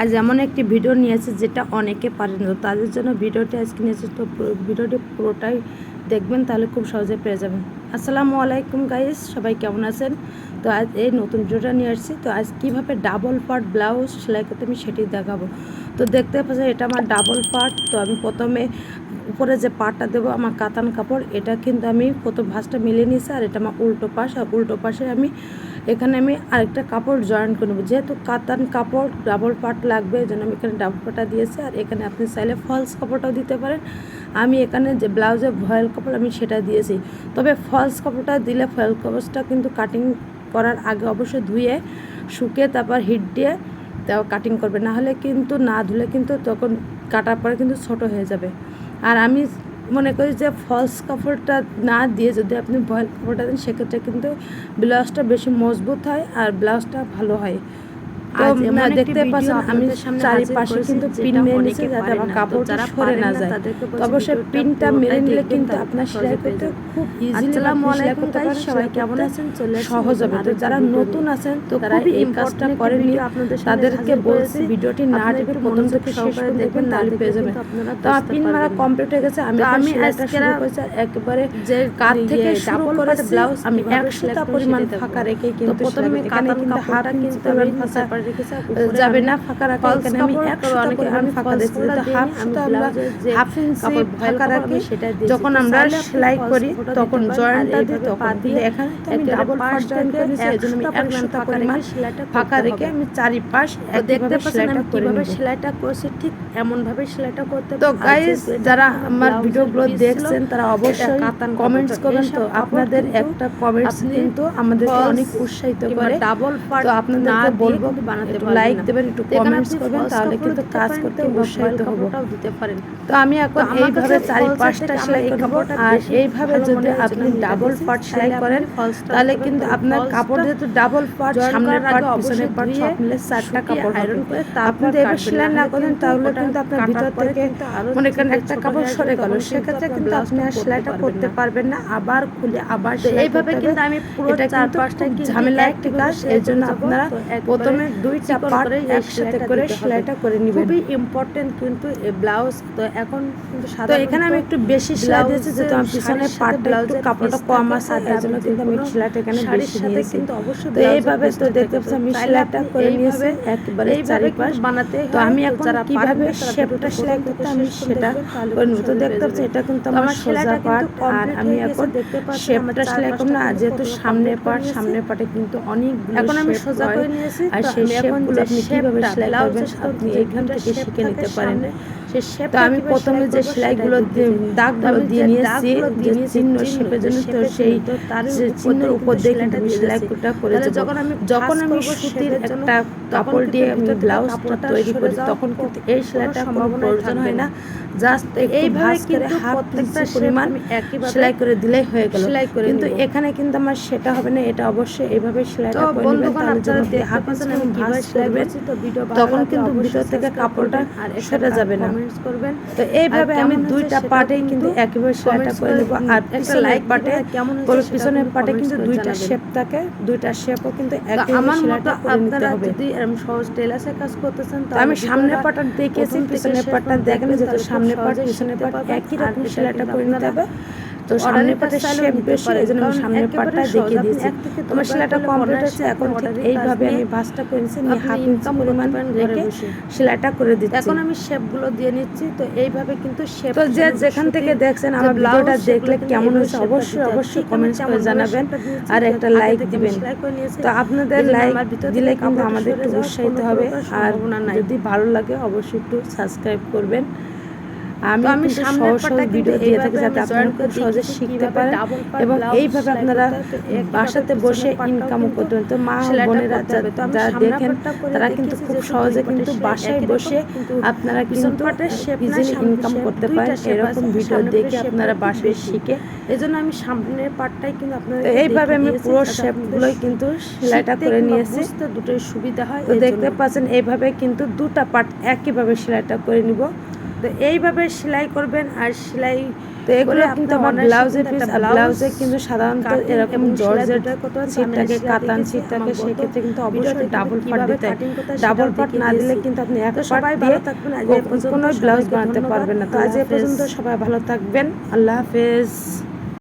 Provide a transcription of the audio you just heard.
আজ এমন একটি ভিডিও নিয়েছে যেটা অনেকে পারে না, তো তাদের জন্য ভিডিওটি আজকে নিয়েছে, তো ভিডিওটি পুরোটাই দেখবেন, তাহলে খুব সহজে পেয়ে যাবেন। আসসালামু আলাইকুম গাইস সবাই কেমন আছেন? তো আজ এই নতুন ভিডিওটা নিয়ে আসছি, তো আজ কীভাবে ডাবল পার্ট ব্লাউজ সেলাই করতে আমি সেটি দেখাবো। তো দেখতে পাচ্ছেন, এটা আমার ডাবল পার্ট তো আমি প্রথমে উপরে যে পাটটা দেবো, আমার কাতান কাপড়, এটা কিন্তু আমি প্রথম ভাঁজটা মিলিয়ে নিয়েছি, আর এটা আমার উল্টো পাশ, আর উল্টো পাশে আমি এখানে আমি আরেকটা কাপড় জয়েন করে নেব। যেহেতু কাতান কাপড় ডাবল পার্ট লাগবে এই জন্য আমি এখানে ডাবল পাটা দিয়েছি। আর এখানে আপনি চাইলে ফলস কাপড়টাও দিতে পারেন। আমি এখানে যে ব্লাউজে ভয়েল কাপড়, আমি সেটা দিয়েছি। তবে ফলস কাপড়টা দিলে ফয়েল কাপড়টা কিন্তু কাটিং করার আগে অবশ্যই ধুয়ে শুকে তারপর হিট দিয়ে তাও কাটিং করবে। না হলে কিন্তু না ধুলে কিন্তু তখন কাটার পরে কিন্তু ছোট হয়ে যাবে। আর আমি মনে করি যে ফলস কাপড়টা না দিয়ে যদি আপনি বয়েল কাপড়টা দেন, সেক্ষেত্রে কিন্তু ব্লাউজটা বেশি মজবুত হয় আর ব্লাউজটা ভালো হয়। দেখতে পাচ্ছেন আমি চারিপাশে কিন্তু পিন মেরে নিয়েছি যাতে আমার কাপড়টা সরে না যায়। তো অবশ্যই পিনটা মেরে নিলে কিন্তু আপনার সেলাই করতে খুব ইজিলি সেলাই করতে পারেন সবাই কেমন আছেন? সহজ হবে। তো যারা নতুন আছেন তো তারা খুবই এই কাজটা একটি করেননি তাদেরকে বলছি ভিডিওটি না আপনারা প্রথম থেকে শেষ পর্যন্ত দেখবেন তাহলে পেয়ে যাবেন। তো পিন মারা কমপ্লিট হয়ে গেছে আমি আমি আজকে একেবারে যে কাত ইয়ে থেকে শুরু করে ব্লাউজ আমি একশোটা পরিমাণ ফাঁকা রেখে কিন্তু প্রথমে কাতান কাপড়টা কিন্তু আমি ফাঁকা যাবে না ফাঁকা রাখে এখানে আমি অনেকে আমি ফাঁকা হাফ সুতা আমরা হাফ ইঞ্চি ফাঁকা রাখি যখন আমরা সেলাই করি তখন জয়েন্টটা দিই তখন দিয়ে এখানে তো আমি ডাবল পাশ ফার্স্ট জয়েন থেকে করে নিয়েছি এই জন্য আমি পরিমাণ ফাঁকা রেখে আমি চারিপাশ দেখতে পাচ্ছেন সেলাইটা আমি কীভাবে সেলাইটা করছি ঠিক এমন ভাবে সেলাইটা করতে তো। গাইস যারা আমার ভিডিওগুলো দেখছেন তারা অবশ্যই কমেন্টস। করবেন। তো আপনাদের একটা কমেন্টস কিন্তু আমাদেরকে অনেক উৎসাহিত করে। part তো আপনাদেরকে বলব বানাতে লাইক দেবেন একটু কমেন্টস করবেন তাহলে কিন্তু কাজ করতে উৎসাহিত হব। দিতে পারেন। তো আমি এখন এইভাবে চারি পাঁচটা সেলাই কাপড়টা আর এইভাবে যদি আপনি ডাবল। পার্ট সেলাই করেন তাহলে কিন্তু আপনার কাপড় যেহেতু ডাবল পার্ট সামনের পার্ট পিছনের পার্ট সব মিলে চারটা কাপড় হবে করে আপনি যদি এবার সেলাই না করেন তাহলে কিন্তু আপনার ভিতর থেকে মনে করেন একটা কাপড় সরে গেল। সেক্ষেত্রে কিন্তু আপনি আর সেলাইটা করতে পারবেন না আবার খুলে আবার এইভাবে কিন্তু আমি পুরো চার পাঁচটা ঝামেলা একটি কাজ এর জন্য আপনারা প্রথমে দুইটা পার্ট একসাথে করে সেলাইটা করে নেবেন। খুবই ইম্পর্টেন্ট কিন্তু ব্লাউজ তো এখন কিন্তু তো এখানে আমি একটু বেশি সেলাই দিয়েছি যেহেতু আমার পিছনে একটু ব্লাউজের কাপড়টা কম আছে আর এই জন্য কিন্তু আমি সেলাইটা এখানে বেশি নিয়েছি। কিন্তু অবশ্যই তো এইভাবে তো দেখতে পাচ্ছি আমি সেলাইটা করে নিয়েছি একেবারে চারিপাশ। বানাতে তো আমি এখন কীভাবে শেপটা সেলাই করতে আমি সেটা করে নেব তো দেখতে পাচ্ছি। এটা কিন্তু আমার সোজা পার্ট আর আমি এখন দেখতে পাচ্ছেন শেপটা সেলাই করব না যেহেতু সামনের complete পার্ট করে সামনের পার্টে কিন্তু অনেক এখন আমি সোজা করে নিয়েছি আর সেই আমি শেপগুলো আপনি কীভাবে সেলাই করবেন আপনি এখান থেকে শিখে নিতে পারেন। তো আমি প্রথমে যে সেলাইগুলো। দাগগুলো দিয়ে নিয়েছি যে চিহ্ন শেপের জন্য তো সেই জন্য, তো তারই যে চিহ্নের উপর দিয়ে কিন্তু দিয়ে সেলাইটা করে যখন আমি যখন আমি সুতির একটা কাপড় দিয়ে আমি ব্লাউজটা তৈরি করি তখন কিন্তু এই সেলাইটা কোনো প্রয়োজন হয় না। জাস্ট এইভাবে কিন্তু প্রত্যেকটা পরিমাণ সেলাই করে দিলেই হয়ে গেল। সেলাই করে কিন্তু এখানে কিন্তু আমার সেটা হবে না এটা অবশ্যই এইভাবে সেলাইটা করে নেবেন তাহলে যখন হাফ আমি কীভাবে সেলাই করবেন ভালো তখন কিন্তু ভিতর থেকে কাপড়টা সেটা যাবে না কমেন্টস করবেন। তো এইভাবে আমি দুইটা পার্টে কিন্তু একইভাবে সেলাইটা করে দেবো আর একটা পিছনের পার্টে কেমন পিছনের কিন্তু পার্টে কিন্তু দুইটা শেপ থাকে দুইটা শেপও কিন্তু আমার মতো আপনারা যদি এরকম সহজ টেলার্সের কাজ করতেছেন তো আমি সামনের পার্টটা দেখেছি পিছনের পার্টটা দেখেন যেহেতু সামনের পার্ট পিছনের পার্ট একই রকম সেলাইটা করে নিতে হবে। তো সামনের শেপ বেশি এই জন্য আমি সামনের দেখিয়ে দিয়েছি। তোমার সেলাইটা কমপ্লিট হচ্ছে এখন ঠিক এইভাবে আমি ভাঁজটা করে নিচ্ছি আমি হাফ ইঞ্চি পরিমাণ রেখে সেলাইটা করে দিচ্ছি। এখন আমি শেপগুলো দিয়ে নিচ্ছি তো এইভাবে কিন্তু শেপ তো যে যেখান থেকে দেখছেন আমার ভিডিওটা দেখলে কেমন হয়েছে অবশ্যই অবশ্যই কমেন্টস করে জানাবেন। আর একটা লাইক দিবেন। তো আপনাদের লাইক দিলে কিন্তু আমাদের একটু উৎসাহিত হবে। আর যদি ভালো লাগে অবশ্যই একটু সাবস্ক্রাইব করবেন। আমি আমি সহজ সহজ ভিডিও দিয়ে থাকি যাতে আপনারা খুব সহজে শিখতে পারেন এবং এইভাবে আপনারা। বাসাতে বসে ইনকামও করতে পারেন। তো মা বোনেরা যারা দেখেন তারা কিন্তু খুব সহজে কিন্তু বাসায় বসে আপনারা কিন্তু ইজিলি ইনকাম করতে পারেন। এরকম ভিডিও দেখে আপনারা বাসায় শিখে এই জন্য আমি সামনের পাটটাই কিন্তু আপনাদের তো এইভাবে আমি পুরো শেপগুলোই কিন্তু সেলাইটা করে নিয়েছি। দুটোই সুবিধা হয় তো দেখতে পাচ্ছেন এইভাবে কিন্তু দুটা পার্ট একইভাবে সেলাইটা করে নিব তো এইভাবে সেলাই করবেন আর সেলাই তো এগুলো কিন্তু আমার কিন্তু পিস আর ব্লাউজ ব্লাউজে কিন্তু সাধারণত এরকম জর্জেট কত আছে। ছিট থাকে কাতান ছিটটাকে ছিট ক্ষেত্রে সেক্ষেত্রে কিন্তু অবশ্যই ডাবল পাট কীভাবে দিতে ডাবল পাট না দিলে কিন্তু আপনি এক সবাই ভালো থাকবেন আজ পর্যন্ত কোনো ব্লাউজ বানাতে পারবেন না। তো আজ এ পর্যন্ত সবাই ভালো থাকবেন। আল্লাহ হাফেজ।